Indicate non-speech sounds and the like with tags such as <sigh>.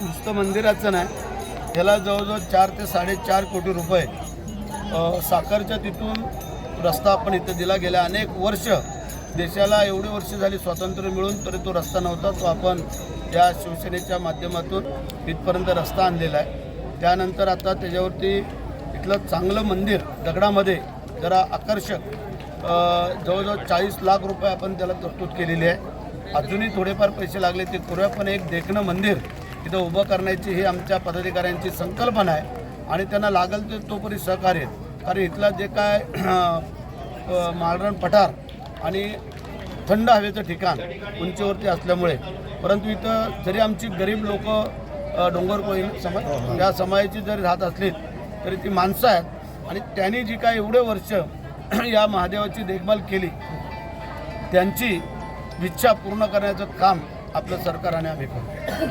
नुसतं मंदिराचं नाही. त्याला जवळजवळ चार ते साडेचार कोटी रुपये साखरच्या तिथून रस्ता आपण इथं दिला गेल्या अनेक वर्ष देशाला एवढी वर्ष झाली स्वातंत्र्य मिळून तरी तो रस्ता नव्हता. तो आपण या शिवसेनेच्या माध्यमातून इथपर्यंत रस्ता आणलेला आहे. त्यानंतर आता त्याच्यावरती इथलं चांगलं मंदिर दगडामध्ये जरा आकर्षक जवळजवळ चाळीस लाख रुपये आपण त्याला तरतूद केलेली आहे. अजूनही थोडेफार पैसे लागले ते करूया पण एक देखणं मंदिर इथं उभं करण्याची ही आमच्या पदाधिकाऱ्यांची संकल्पना आहे आणि त्यांना लागल ते तोपरी सहकार्य कारण इथलं जे काय माळरान पठार आणि थंड हवेचं ठिकाण उंचीवरती असल्यामुळे परंतु इथं जरी आमची गरीब लोक डोंगर कोळी समाज या समाजाची जरी राहत असली तरी ती माणसं आहेत. आणि त्यांनी जी काय एवढे वर्ष <clears throat> या महादेवाची देखभाल केली त्यांची इच्छा पूर्ण करण्याचं काम आपलं सरकार आणि आम्ही करू